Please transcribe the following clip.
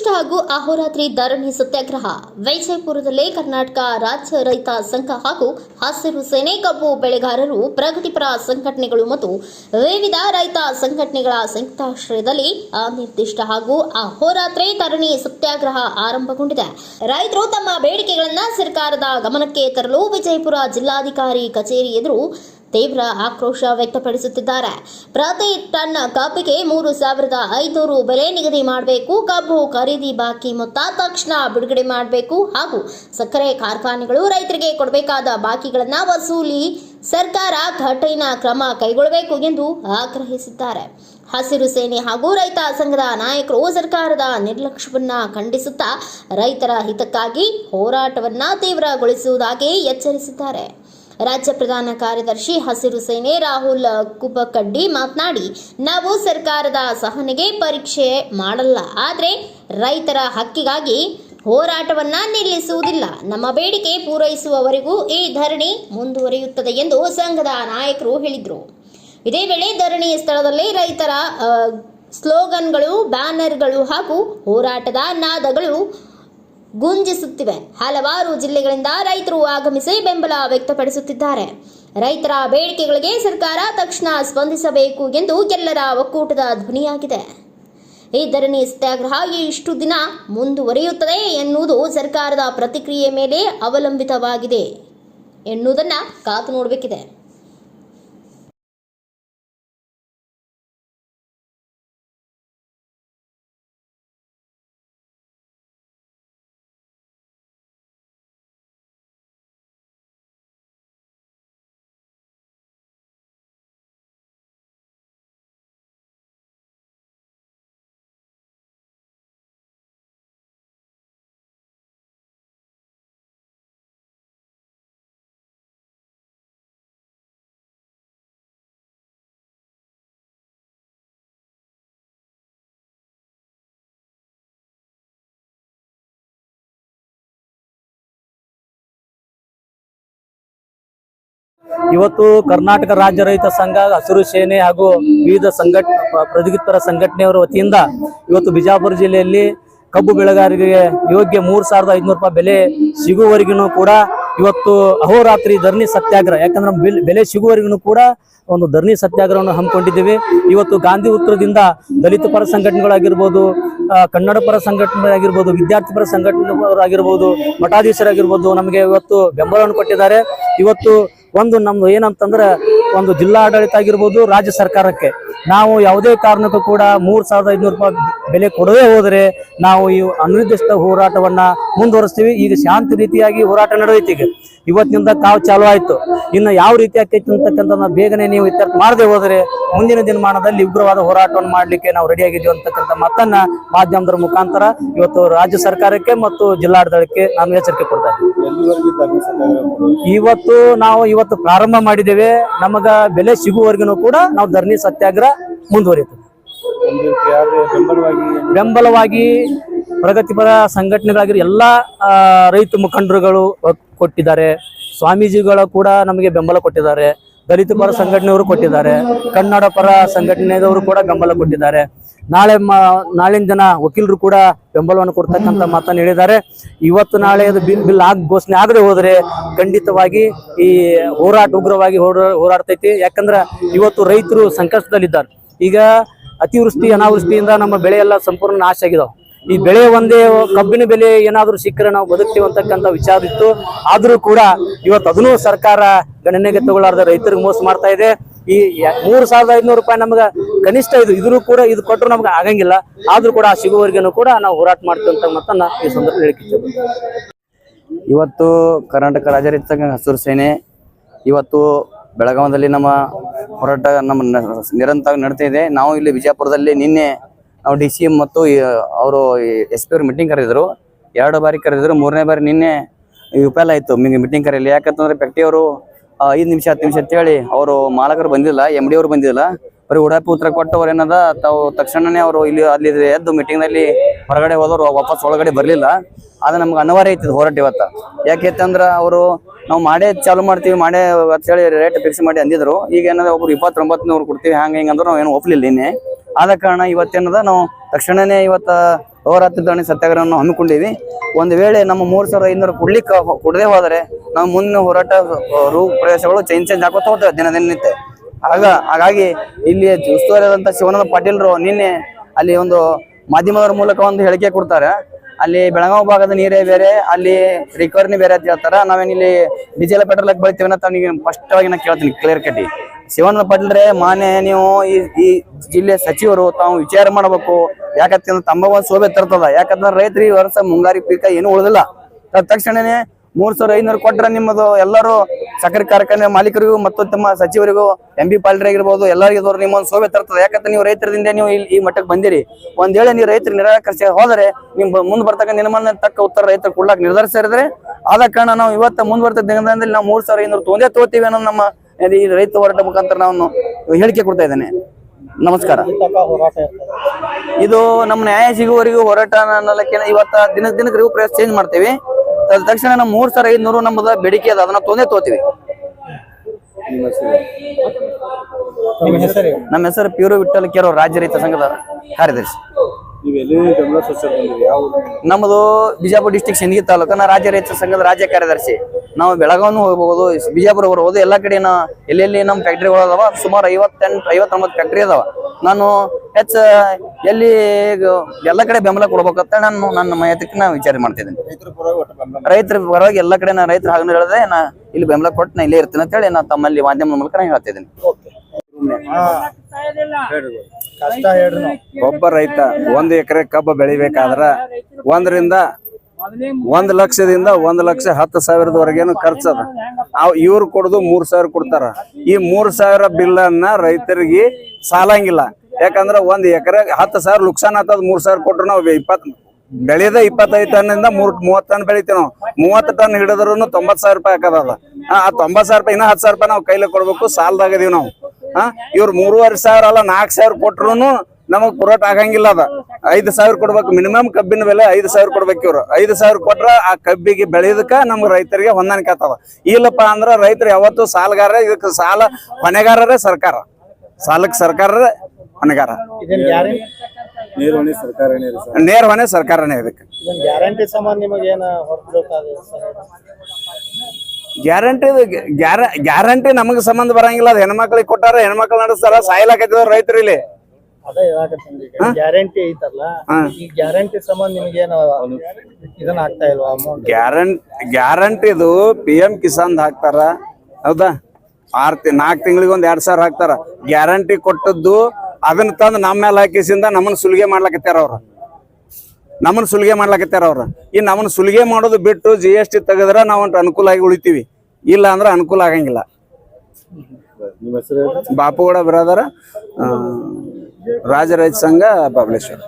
ಅನಿರ್ದಿಷ್ಟ ಹಾಗೂ ಅಹೋರಾತ್ರಿ ಧರಣಿ ಸತ್ಯಾಗ್ರಹ. ವಿಜಯಪುರದಲ್ಲಿ ಕರ್ನಾಟಕ ರಾಜ್ಯ ರೈತ ಸಂಘ ಹಾಗೂ ಹಸಿರು ಸೇನೆ ಕಬ್ಬು ಬೆಳೆಗಾರರು, ಪ್ರಗತಿಪರ ಸಂಘಟನೆಗಳು ಮತ್ತು ವಿವಿಧ ರೈತ ಸಂಘಟನೆಗಳ ಸಂಯುಕ್ತಾಶ್ರಯದಲ್ಲಿ ಅನಿರ್ದಿಷ್ಟ ಹಾಗೂ ಅಹೋರಾತ್ರಿ ಧರಣಿ ಸತ್ಯಾಗ್ರಹ ಆರಂಭಗೊಂಡಿದೆ. ರೈತರು ತಮ್ಮ ಬೇಡಿಕೆಗಳನ್ನು ಸರ್ಕಾರದ ಗಮನಕ್ಕೆ ತರಲು ವಿಜಯಪುರ ಜಿಲ್ಲಾಧಿಕಾರಿ ಕಚೇರಿ ಎದುರು ತೀವ್ರ ಆಕ್ರೋಶ ವ್ಯಕ್ತಪಡಿಸುತ್ತಿದ್ದಾರೆ. ಪ್ರತಿ ಟನ್ ಕಬ್ಬಿಗೆ ಮೂರು ಸಾವಿರದ ಐನೂರು ಬೆಲೆ ನಿಗದಿ ಮಾಡಬೇಕು. ಕಬ್ಬು ಖರೀದಿ ಬಾಕಿ ಮೊತ್ತ ತಕ್ಷಣ ಬಿಡುಗಡೆ ಮಾಡಬೇಕು. ಹಾಗೂ ಸಕ್ಕರೆ ಕಾರ್ಖಾನೆಗಳು ರೈತರಿಗೆ ಕೊಡಬೇಕಾದ ಬಾಕಿಗಳನ್ನು ವಸೂಲಿ ಸರ್ಕಾರ ಕಠಿಣ ಕ್ರಮ ಕೈಗೊಳ್ಳಬೇಕು ಎಂದು ಆಗ್ರಹಿಸಿದ್ದಾರೆ. ಹಸಿರು ಸೇನೆ ಹಾಗೂ ರೈತ ಸಂಘದ ನಾಯಕರು ಸರ್ಕಾರದ ನಿರ್ಲಕ್ಷ್ಯವನ್ನ ಖಂಡಿಸುತ್ತಾ ರೈತರ ಹಿತಕ್ಕಾಗಿ ಹೋರಾಟವನ್ನ ತೀವ್ರಗೊಳಿಸುವುದಾಗಿ ಎಚ್ಚರಿಸಿದ್ದಾರೆ. ರಾಜ್ಯ ಪ್ರಧಾನ ಕಾರ್ಯದರ್ಶಿ ಹಸಿರು ಸೇನೆ ರಾಹುಲ್ ಕುಬಕಡ್ಡಿ ಮಾತನಾಡಿ, ನಾವು ಸರ್ಕಾರದ ಸಹನೆಗೆ ಪರೀಕ್ಷೆ ಮಾಡಲ್ಲ. ಆದರೆ ರೈತರ ಹಕ್ಕಿಗಾಗಿ ಹೋರಾಟವನ್ನ ನಿಲ್ಲಿಸುವುದಿಲ್ಲ. ನಮ್ಮ ಬೇಡಿಕೆ ಪೂರೈಸುವವರೆಗೂ ಈ ಧರಣಿ ಮುಂದುವರಿಯುತ್ತದೆ ಎಂದು ಸಂಘದ ನಾಯಕರು ಹೇಳಿದರು. ಇದೇ ವೇಳೆ ಧರಣಿ ಸ್ಥಳದಲ್ಲಿ ರೈತರ ಸ್ಲೋಗನ್ಗಳು, ಬ್ಯಾನರ್ಗಳು ಹಾಗೂ ಹೋರಾಟದ ನಾದಗಳು ಗುಂಜಿಸುತ್ತಿವೆ. ಹಲವಾರು ಜಿಲ್ಲೆಗಳಿಂದ ರೈತರು ಆಗಮಿಸಿ ಬೆಂಬಲ ವ್ಯಕ್ತಪಡಿಸುತ್ತಿದ್ದಾರೆ. ರೈತರ ಬೇಡಿಕೆಗಳಿಗೆ ಸರ್ಕಾರ ತಕ್ಷಣ ಸ್ಪಂದಿಸಬೇಕು ಎಂದು ಎಲ್ಲರ ಒಕ್ಕೂಟದ ಧ್ವನಿಯಾಗಿದೆ. ಈ ಧರಣಿ ಸತ್ಯಾಗ್ರಹ ಇಷ್ಟು ದಿನ ಮುಂದುವರಿಯುತ್ತದೆ ಎನ್ನುವುದು ಸರ್ಕಾರದ ಪ್ರತಿಕ್ರಿಯೆ ಮೇಲೆ ಅವಲಂಬಿತವಾಗಿದೆ ಎನ್ನುವುದನ್ನು ಕಾತು ನೋಡಬೇಕಿದೆ. ಇವತ್ತು ಕರ್ನಾಟಕ ರಾಜ್ಯ ರೈತ ಸಂಘ, ಹಸಿರು ಸೇನೆ ಹಾಗೂ ವಿವಿಧ ಸಂಘಟ ಪ್ರಗತಿಪರ ಸಂಘಟನೆಯವರ ವತಿಯಿಂದ ಇವತ್ತು ಬಿಜಾಪುರ ಜಿಲ್ಲೆಯಲ್ಲಿ ಕಬ್ಬು ಬೆಳೆಗಾರರಿಗೆ ಯೋಗ್ಯ ಮೂರು ಸಾವಿರದ ಐದುನೂರು ರೂಪಾಯಿ ಬೆಲೆ ಸಿಗುವವರೆಗೂ ಕೂಡ ಇವತ್ತು ಅಹೋರಾತ್ರಿ ಧರಣಿ ಸತ್ಯಾಗ್ರಹ, ಯಾಕಂದ್ರೆ ಬೆಲೆ- ಸಿಗುವವರೆಗೂ ಕೂಡ ಒಂದು ಧರಣಿ ಸತ್ಯಾಗ್ರಹವನ್ನು ಹಮ್ಮಿಕೊಂಡಿದ್ದೀವಿ. ಇವತ್ತು ಗಾಂಧಿ ಉತ್ತರದಿಂದ ದಲಿತ ಪರ ಸಂಘಟನೆಗಳಾಗಿರ್ಬೋದು ಕನ್ನಡ ಪರ ಸಂಘಟನೆಗಳಾಗಿರ್ಬೋದು, ವಿದ್ಯಾರ್ಥಿ ಪರ ಸಂಘಟನೆಗಳಾಗಿರ್ಬೋದು, ಮಠಾಧೀಶರಾಗಿರ್ಬೋದು, ನಮಗೆ ಇವತ್ತು ಬೆಂಬಲವನ್ನು ಕೊಟ್ಟಿದ್ದಾರೆ. ಇವತ್ತು ಒಂದು ನಮ್ದು ಏನಂತಂದ್ರೆ ಒಂದು ಜಿಲ್ಲಾ ಆಡಳಿತ ಆಗಿರ್ಬೋದು ರಾಜ್ಯ ಸರ್ಕಾರಕ್ಕೆ. ನಾವು ಯಾವುದೇ ಕಾರಣಕ್ಕೂ ಕೂಡ ಮೂರ್ ಸಾವಿರದ ಐದುನೂರು ರೂಪಾಯಿ ಬೆಲೆ ಕೊಡದೇ ಹೋದರೆ ನಾವು ಈ ಅನಿರ್ದಿಷ್ಟ ಹೋರಾಟವನ್ನ ಮುಂದುವರಿಸ್ತೀವಿ. ಈಗ ಶಾಂತಿ ರೀತಿಯಾಗಿ ಹೋರಾಟ ನಡೆದೈತಿ ಈಗ. ಇವತ್ತಿನಿಂದ ಕಾವು ಚಾಲು ಆಯ್ತು. ಇನ್ನು ಯಾವ ರೀತಿ ಆಕೈತಿ ಅಂತಕ್ಕಂಥ ಬೇಗನೆ ನೀವು ಇತ್ಯರ್ಥ ಮಾಡದೆ ಹೋದರೆ ಮುಂದಿನ ದಿನಮಾನದಲ್ಲಿ ಉಗ್ರವಾದ ಹೋರಾಟವನ್ನು ಮಾಡಲಿಕ್ಕೆ ನಾವು ರೆಡಿ ಆಗಿದ್ದೀವಿ ಅಂತಕ್ಕಂಥ ಮತ್ತನ್ನ ಮಾಧ್ಯಮದ ಮುಖಾಂತರ ಇವತ್ತು ರಾಜ್ಯ ಸರ್ಕಾರಕ್ಕೆ ಮತ್ತು ಜಿಲ್ಲಾಡಳಿತಕ್ಕೆ ನಾನು ಎಚ್ಚರಿಕೆ ಕೊಡ್ತಾ? ಇವತ್ತು ನಾವು ಇವತ್ತು ಪ್ರಾರಂಭ ಮಾಡಿದ್ದೇವೆ. ನಮಗ ಬೆಲೆ ಸಿಗುವವರೆಗೂ ಕೂಡ ನಾವು ಧರಣಿ ಸತ್ಯಾಗ್ರಹ ಬೆಂಬಲವಾಗಿ ಬೆಂಬಲವಾಗಿ ಪ್ರಗತಿಪರ ಸಂಘಟನೆಗಳಾಗಿರೋ ಎಲ್ಲ ರೈತ ಮುಖಂಡರುಗಳು ಕೊಟ್ಟಿದ್ದಾರೆ. ಸ್ವಾಮೀಜಿಗಳು ಕೂಡ ನಮಗೆ ಬೆಂಬಲ ಕೊಟ್ಟಿದ್ದಾರೆ. ದಲಿತ ಪರ ಸಂಘಟನೆಯವರು ಕೊಟ್ಟಿದ್ದಾರೆ. ಕನ್ನಡ ಪರ ಸಂಘಟನೆದವರು ಕೂಡ ಬೆಂಬಲ ಕೊಟ್ಟಿದ್ದಾರೆ. ನಾಳೆ ನಾಳಿನ ದಿನ ವಕೀಲರು ಕೂಡ ಬೆಂಬಲವನ್ನು ಕೊಡ್ತಕ್ಕಂಥ ಮಾತನ್ನು ಹೇಳಿದ್ದಾರೆ. ಇವತ್ತು ನಾಳೆ ಅದು ಬಿಲ್ ಬಿಲ್ ಆಗ, ಘೋಷಣೆ ಆಗದೆ ಹೋದರೆ ಖಂಡಿತವಾಗಿ ಈ ಹೋರಾಟ, ಉಗ್ರವಾಗಿ ಹೋರಾ- ಹೋರಾಡ್ತೈತಿ. ಯಾಕಂದ್ರೆ ಇವತ್ತು ರೈತರು ಸಂಕಷ್ಟದಲ್ಲಿದ್ದಾರೆ. ಈಗ ಅತಿವೃಷ್ಟಿ, ಅನಾವೃಷ್ಟಿಯಿಂದ ನಮ್ಮ ಬೆಳೆ ಎಲ್ಲ ಸಂಪೂರ್ಣ ನಾಶ ಆಗಿದಾವೆ. ಈ ಬೆಳೆ ಒಂದೇ ಕಬ್ಬಿನ ಬೆಲೆ ಏನಾದರೂ ಸಿಕ್ಕರೆ ನಾವು ಬದುಕ್ತೀವಿ ಅಂತಕ್ಕಂಥ ವಿಚಾರ ಇತ್ತು. ಆದರೂ ಕೂಡ ಇವತ್ತು ಅದನ್ನೂ ಸರ್ಕಾರ ಗಣನೆಗೆ ತಗೊಳ್ಳಾರ್ದ ರೈತರಿಗೆ ಮೋಸ ಮಾಡ್ತಾ ಇದೆ. ಈ ಮೂರು ಸಾವಿರದ ಐದುನೂರು ರೂಪಾಯಿ ನಮ್ಗೆ ಕನಿಷ್ಠ ಇದು ಇದ್ರೂ ಕೂಡ ಇದು ಕೊಟ್ಟರು ನಮ್ಗೆ ಆಗಂಗಿಲ್ಲ. ಆದರೂ ಕೂಡ ಆ ಸಿಗುವವರೆಗೂ ಕೂಡ ನಾವು ಹೋರಾಟ ಮಾಡ್ತೀವಿ ಅಂತ ಮಾತನ್ನ ಈ ಸಂದರ್ಭ ಹೇಳಿಕೆ ಇವತ್ತು ಕರ್ನಾಟಕ ರಾಜ್ಯ ರೈತ ಹಸಿರು ಸೇನೆ, ಇವತ್ತು ಬೆಳಗಾವದಲ್ಲಿ ನಮ್ಮ ಹೋರಾಟ ನಮ್ಮ ನಿರಂತರ ನಡೀತಾ ಇದೆ. ನಾವು ಇಲ್ಲಿ ವಿಜಯಪುರದಲ್ಲಿ ನಿನ್ನೆ ನಾವು ಡಿ ಸಿ ಎಂ ಮತ್ತು ಅವರು ಎಸ್ ಪಿ ಅವ್ರ ಮೀಟಿಂಗ್ ಕರೆದಿದ್ರು. ಎರಡು ಬಾರಿ ಕರೆದಿದ್ರು, ಮೂರನೇ ಬಾರಿ ನಿನ್ನೆ ವಿಫಲ ಆಯ್ತು. ಮೀಟಿಂಗ್ ಕರೆಯಲಿ ಯಾಕಂತಂದ್ರೆ ಫ್ಯಾಕ್ಟ್ರಿಯವರು ಐದು ನಿಮಿಷ, ಹತ್ತು ನಿಮಿಷ ಅಂತೇಳಿ ಅವರು ಮಾಲಕರು ಬಂದಿಲ್ಲ ಎಂ ಡಿ ಅವರು ಬಂದಿಲ್ಲ. ಬರೀ ಉಡಾಪಿ ಉತ್ತರ ಕೊಟ್ಟು ಅವ್ರು ಏನದ, ತಾವು ತಕ್ಷಣನೇ ಅವರು ಇಲ್ಲಿ ಅಲ್ಲಿ ಎದ್ದು ಮೀಟಿಂಗ್ನಲ್ಲಿ ಹೊರಗಡೆ ಹೋದವರು, ವಾಪಸ್ ಒಳಗಡೆ ಬರಲಿಲ್ಲ. ಅದು ನಮ್ಗೆ ಅನಿವಾರ್ಯ ಐತಿ ಹೋರಾಟ ಇವತ್ತ. ಯಾಕೆಂತಂದ್ರ ಅವರು ನಾವು ಮಾಡೇ ಚಾಲು ಮಾಡ್ತೀವಿ, ಮಾಡೇ ಅಂತೇಳಿ ರೇಟ್ ಫಿಕ್ಸ್ ಮಾಡಿ ಅಂದಿದ್ರು. ಈಗ ಏನದ, ಒಬ್ರು ಇಪ್ಪತ್ತೊಂಬತ್ತು ನೂರು ಕೊಡ್ತೀವಿ, ಹಂಗ ಹಿಂಗೆ ಅಂದ್ರೆ, ನಾವು ಏನು ಒಪ್ಲಿಲ್ಲ ನಿನ್ನೆ. ಆದ ಕಾರಣ ಇವತ್ತೇನದ, ನಾವು ತಕ್ಷಣನೇ ಇವತ್ತ ಹೋರಾತ್ರಿ ಧರಣಿ ಸತ್ಯಾಗ್ರಹವನ್ನು ಹಮ್ಮಿಕೊಂಡಿವಿ. ಒಂದು ವೇಳೆ ನಮ್ಮ ಮೂರ್ ಸಾವಿರದ ಐನೂರು ಕೊಡ್ಲಿಕ್ಕೆ ಕೊಡದೆ ಹೋದರೆ ನಾವು ಮುಂದಿನ ಹೋರಾಟ ರೂ ಪ್ರದೇಶಗಳು ಚೇಂಜ್ ಚೇಂಜ್ ಹಾಕೋತ ಹೋಗ್ತೇವೆ ದಿನ ದಿನನಿತ್ಯ. ಆಗ, ಹಾಗಾಗಿ ಇಲ್ಲಿ ಉಸ್ತುವಾರಿಯಾದಂಥ ಶಿವಾನಂದ ಪಾಟೀಲ್ರು ನಿನ್ನೆ ಅಲ್ಲಿ ಒಂದು ಮಾಧ್ಯಮದವ್ರ ಮೂಲಕ ಒಂದು ಹೇಳಿಕೆ ಕೊಡ್ತಾರೆ. ಅಲ್ಲಿ ಬೆಳಗಾವಿ ಭಾಗದ ನೀರೇ ಬೇರೆ, ಅಲ್ಲಿ ರಿಕವರಿನೇ ಬೇರೆ ಅಂತ ಹೇಳ್ತಾರ. ನಾವೇನಿಲ್ಲಿ ಡೀಸೆಲ್ ಪೆಟ್ರೋಲ್ ಹಾಕಿ ಬೆಳಿತೀವಿ ಅಂತ ನಿಮಗೆ ಸ್ಪಷ್ಟವಾಗಿ ನಾನು ಕೇಳ್ತೀನಿ ಕ್ಲಿಯರ್ ಕಟ್ಟಿ ಶಿವಾನಂದ ಪಾಟೀಲ್ರೆ ಮಾನ್ಯ ನೀವು ಈ ಈ ಜಿಲ್ಲೆ ಸಚಿವರು ತಾವು ವಿಚಾರ ಮಾಡಬೇಕು. ಯಾಕಂತಂದ್ರೆ ತಮ್ಮ ಒಂದು ಶೋಭೆ ತರ್ತದ. ಯಾಕಂದ್ರೆ ರೈತರು ಈ ವರ್ಷ ಮುಂಗಾರಿ ಪೀಕ ಏನು ಉಳಿದಿಲ್ಲ. ತಕ್ಷಣನೇ ಮೂರ್ ಸಾವಿರ ಐನೂರು ಕೊಟ್ರೆ ನಿಮ್ಮದು ಎಲ್ಲರೂ ಸಕ್ಕರೆ ಕಾರ್ಖಾನೆ ಮಾಲೀಕರಿಗೂ ಮತ್ತು ತಮ್ಮ ಸಚಿವರಿಗೂ ಎಂ ಬಿ ಪಾಲ್ರಿಗಿರ್ಬೋದು ಎಲ್ಲರಿಗೂ ನಿಮ್ಮೊಂದು ಶೋಭೆ ತರ್ತದೆ. ಯಾಕಂದ್ರೆ ನೀವು ರೈತರಿಂದ ನೀವು ಇಲ್ಲಿ ಈ ಮಟ್ಟಕ್ಕೆ ಬಂದಿರಿ. ಒಂದ್ ವೇಳೆ ನೀವು ರೈತರು ನಿರಾಕರಿಸಿ ಹೋದರೆ ನಿಮ್ ಮುಂದೆ ಬರ್ತಕ್ಕ ನಿಮ್ಮನ್ನ ತಕ್ಕ ಉತ್ತರ ರೈತರು ಕೊಡ್ಲಾಕ್ ನಿರ್ಧರಿಸಿದ್ರೆ ಆದ ಕಾರಣ ನಾವು ಇವತ್ತ ಮುಂದ್ ದಿನದಲ್ಲಿ ನಾವು ಮೂರ್ ಸಾವಿರ ಐನೂರು ತೊಂದೇ ತೋತೀವಿ ಅನ್ನೋ ನಮ್ಮ ಈ ರೈತ ಹೋರಾಟ ಮುಖಾಂತರ ನಾನು ಹೇಳಿಕೆ ಕೊಡ್ತಾ ಇದ್ದೇನೆ. ನಮಸ್ಕಾರ. ಇದು ನಮ್ಮ ನ್ಯಾಯ ಸಿಗುವವರೆಗೂ ಹೋರಾಟ ಅನ್ನೋದಕ್ಕೆ ಇವತ್ತ ದಿನ ದಿನಕ್ಕೆ ಪ್ರೈಸ್ ಚೇಂಜ್ ಮಾಡ್ತೀವಿ. ತದ ತಕ್ಷಣ ನಮ್ಮ ಮೂರ್ ಸಾವಿರ ಐದ್ನೂರು ನಮ್ಮದ ಬೇಡಿಕೆ ಅದ ಅದನ್ನ ತೊಂದೇ ತೋತೀವಿ. ನಮ್ಮ ಹೆಸರು ಪ್ಯೂರು ವಿಠಲ್ ಕೇರೋ ರಾಜ್ಯ ರೈತ ಸಂಘದ ಕಾರ್ಯದರ್ಶಿ. ನಮ್ಮದು ಬಿಜಾಪುರ ಡಿಸ್ಟಿಕ್ ಸಿಂದಗಿ ತಾಲೂಕು. ನಾ ರಾಜ್ಯ ರೈತ ಸಂಘದ ರಾಜ್ಯ ಕಾರ್ಯದರ್ಶಿ. ನಾವು ಬೆಳಗಾವಿನೂ ಹೋಗಬಹುದು ಬಿಜಾಪುರ ಬರ್ಬೋದು ಎಲ್ಲಾ ಕಡೆ ನಾ ಎಲ್ಲೆಲ್ಲಿ ನಮ್ಮ ಫ್ಯಾಕ್ಟ್ರಿಗಳು ಅದಾವ ಸುಮಾರು ಐವತ್ತೆಂಟು ಐವತ್ತೊಂಬತ್ತು ಫ್ಯಾಕ್ಟ್ರಿ ಅದಾವ. ನಾನು ಹೆಚ್ಚ ಎಲ್ಲಿ ಎಲ್ಲಾ ಕಡೆ ಬೆಂಬಲ ಕೊಡ್ಬೇಕಂತ ನಾನು ನನ್ನ ಮಯತಕ್ಕೆ ನಾ ವಿಚಾರ ಮಾಡ್ತಿದ್ದೀನಿ. ರೈತರ ಪರವಾಗಿ ಎಲ್ಲಾ ಬೆಂಬಲ ರೈತರ ಪರವಾಗಿ ಎಲ್ಲ ಕಡೆ ನಾ ರೈತರ ಹಾಗೆ ಹೇಳಿದ್ರೆ ನಾ ಇಲ್ಲಿ ಬೆಂಬಲ ಕೊಟ್ಟು ನಾ ಇಲ್ಲೇ ಇರ್ತೀನಿ ಅಂತ ಹೇಳಿ ನಾ ತಮ್ಮಲ್ಲಿ ಮಾಧ್ಯಮದ ಮೂಲಕ ನಾ ಹೇಳ್ತಿದ್ದೀನಿ. ಒಬ್ಬ ರೈತ ಒಂದು ಎಕರೆ ಕಬ್ಬು ಬೆಳಿಬೇಕಾದ್ರ ಒಂದರಿಂದ ಒಂದ್ ಲಕ್ಷದಿಂದ ಒಂದ್ ಲಕ್ಷ ಹತ್ತು ಸಾವಿರದವರೆಗೇನು ಖರ್ಚದ ಇವ್ರು ಕೊಡುದು ಮೂರ್ ಸಾವಿರ ಕೊಡ್ತಾರ. ಈ ಮೂರ್ ಸಾವಿರ ಬಿಲ್ ಅನ್ನ ರೈತರಿಗೆ ಸಾಲಂಗಿಲ್ಲ. ಯಾಕಂದ್ರ ಒಂದ್ ಎಕರೆ ಹತ್ತು ಸಾವಿರ ಲುಕ್ಸಾನ್ ಆತದ ಮೂರ್ ಸಾವಿರ ಕೊಟ್ರು ನಾವು ಇಪ್ಪತ್ ಬೆಳೆದ ಇಪ್ಪತ್ತೈದು ಟನ್ನಿಂದ ಮೂರ್ ಮೂವತ್ ಟನ್ ಬೆಳಿತೀವಿ ನಾವು. ಮೂವತ್ತು ಟನ್ ಹಿಡಿದ್ರು ತೊಂಬತ್ ಸಾವಿರ ರೂಪಾಯಿ ಹಾಕದ ಆ ತೊಂಬತ್ ಸಾವಿರ ರೂಪಾಯಿ ಇನ್ನ ಹತ್ತು ಸಾವಿರ ರೂಪಾಯಿ ನಾವು ಕೈಲಿ ಕೊಡ್ಬೇಕು ಸಾಲದಾಗದೀವಿ ನಾವು. ಹಾ? ಇವ್ರು ಮೂರುವರೆ ಸಾವಿರ ಅಲ್ಲ ನಾಲ್ಕು ಸಾವಿರ ಕೊಟ್ರು ನಮಗ್ ಪುರೋಟ ಆಗಂಗಿಲ್ಲ ಅದ. ಐದು ಸಾವಿರ ಕೊಡ್ಬೇಕು ಮಿನಿಮಮ್ ಕಬ್ಬಿನ ಬೆಲೆ ಐದು ಸಾವಿರ ಕೊಡ್ಬೇಕು ಇವ್ರು. ಐದ್ ಸಾವಿರ ಕೊಟ್ರ ಆ ಕಬ್ಬಿಗೆ ಬೆಳೆಯದಕ್ಕ ನಮ್ಗ್ ರೈತರಿಗೆ ಹೊಂದಾಣಿಕೆ ಆಗ್ತದ. ಇಲ್ಲಪ್ಪ ಅಂದ್ರ ರೈತರು ಯಾವತ್ತು ಸಾಲಗಾರ ಇದಕ್ಕೆ ಸಾಲ ಹೊಣೆಗಾರರೇ ಸರ್ಕಾರ. ಸಾಲಕ್ಕೆ ಸರ್ಕಾರರೇ ಹೊಣೆಗಾರ. ನೇರ ಹೊಣೆ ಸರ್ಕಾರನೇ ಇದಕ್ಕೆ. ಗ್ಯಾರಂಟಿ ಸಂಬಂಧ ನಿಮಗೆ ಏನ ಹೊರತುಪಡಿದೆ ಸರ್ ಗ್ಯಾರಂಟಿ ಗ್ಯಾರ ಗ್ಯಾರಂಟಿ ನಮಗೆ ಸಂಬಂಧ ಬರಂಗಿಲ್ಲ. ಅದು ಹೆಣ್ಮಕ್ಳಿಗೆ ಕೊಟ್ಟಾರ ಹೆಣ್ಮಕ್ಳು ನಡೆಸ್ತಾರ. ಸಾಯ್ಲಾಕತ್ತಿದವ್ರ ರೈತರು ಇಲ್ಲಿ ಅದೇ ಹೇಳಕತ್ತೀನಿ ಗ್ಯಾರಂಟಿ ಐತಲ್ಲ. ಈ ಗ್ಯಾರಂಟಿ ಸಂಬಂಧ ನಿಮಗೇನು ಇದನ್ನ ಆಗ್ತಾ ಇಲ್ವಾ ಅಮೌಂಟ್ ಗ್ಯಾರಂಟಿ ಗ್ಯಾರಂಟಿದು ಪಿ ಎಂ ಕಿಸಾನ್ ಹಾಕ್ತಾರ. ಹೌದಾ? ಆರ್ ನಾಲ್ಕು ತಿಂಗಳಿಗೆ ಒಂದ್ ಎರಡ್ ಸಾವಿರ ಹಾಕ್ತಾರ. ಗ್ಯಾರಂಟಿ ಕೊಟ್ಟದ್ದು ಅದನ್ನ ತಂದು ನಮ್ಮ ಮೇಲೆ ಹಾಕಿಸಿಂದ ನಮ್ಮನ್ನ ಸುಲಿಗೆ ಮಾಡ್ಲಾಕತ್ತಾರ ಅವ್ರ. ನಮ್ಮನ್ನ ಸುಲಿಗೆ ಮಾಡ್ಲಾಕತ್ತಾರ ಅವ್ರ. ಈ ನಮ್ಮನ್ನ ಸುಲಿಗೆ ಮಾಡೋದು ಬಿಟ್ಟು ಜಿ ಎಸ್ ಟಿ ತೆಗೆದ್ರ ನಾವು ಅನುಕೂಲ ಆಗಿ ಉಳಿತೀವಿ. ಇಲ್ಲ ಅಂದ್ರೆ ಅನುಕೂಲ ಆಗಂಗಿಲ್ಲ. ಬಾಪುಗೌಡ ಬ್ರದರ್ ರಾಜ ರೈತ ಸಂಘ ಬಬಲೇಶ್ವರ.